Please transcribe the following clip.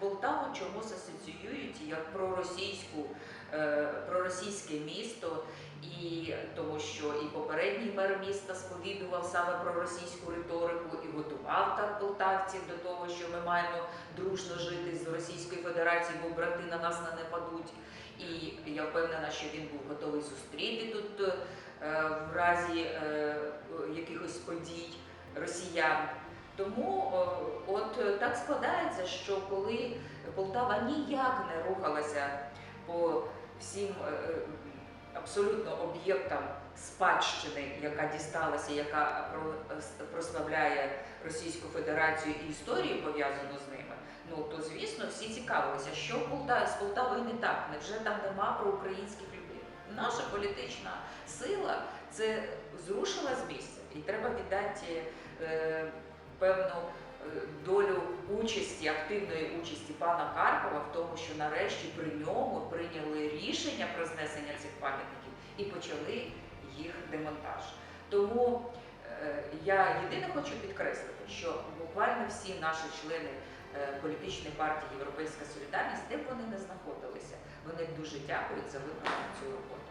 Полтаву чомусь асоціюють як проросійську, е, проросійське місто, і тому що і попередній мер міста сповідував саме проросійську риторику і готував так полтавців до того, що ми маємо дружно жити з Російською Федерацією, бо брати на нас не нападуть. І я впевнена, що він був готовий зустріти тут е, в разі е, якихось подій росіян. Тому е, е, так складається, що коли Полтава ніяк не рухалася по всім е, е, абсолютно об'єктам спадщини, яка дісталася, яка про- прославляє Російську Федерацію і історію пов'язану з ними, ну то звісно всі цікавилися, що з Полтавою не так, невже там нема проукраїнських людей. Наша політична сила це зрушила з місця, і треба віддати е, певну долю участі, активної участі пана Карпова в тому, що нарешті при ньому прийняли рішення про знесення цих пам'ятників і почали їх демонтаж. Тому е, я єдине хочу підкреслити, що буквально всі наші члени е, політичної партії Європейська Солідарність, де б вони не знаходилися, вони дуже дякують за виконану цю роботу.